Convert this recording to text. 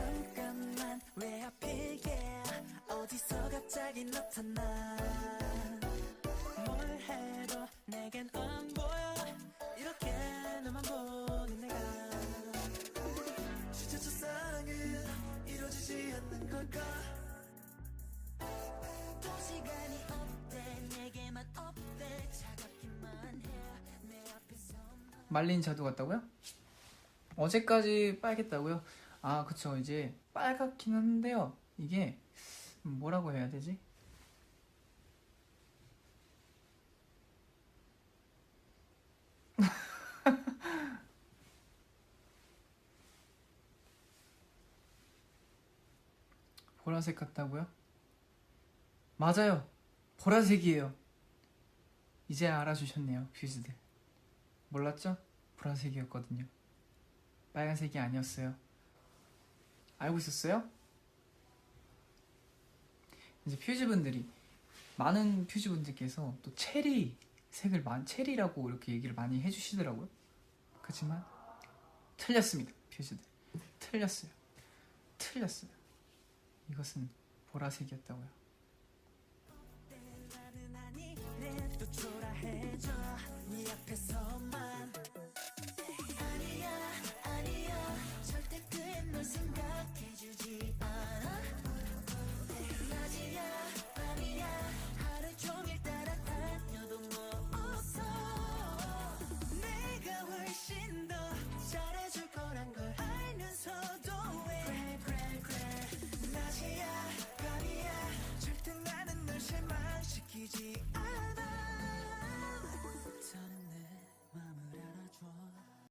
잠깐만 왜 하필 yeah 어디서 갑자기 나타나? 뭘 해도 내겐 안 보여. 이렇게 너만 보는 내가. 진짜 첫사랑은 이루어지지 않는 걸까? 또 시간이 없대 내게만 없대. 차갑기만 해 내 앞에서 말린 자두 같다고요? 어제까지 빨겠다고요? 아 그쵸 이제 빨갛긴 한데요 이게 뭐라고 해야 되지? 보라색 같다고요? 맞아요 보라색이에요 이제 알아주셨네요 퓨즈들 몰랐죠? 보라색이었거든요. 빨간색이 아니었어요. 알고 있었어요? 이제 퓨즈분들이 많은 퓨즈분들께서 또 체리 색을 많 체리라고 이렇게 얘기를 많이 해주시더라고요. 그렇지만 틀렸습니다, 퓨즈들. 틀렸어요. 틀렸어요. 이것은 보라색이었다고요.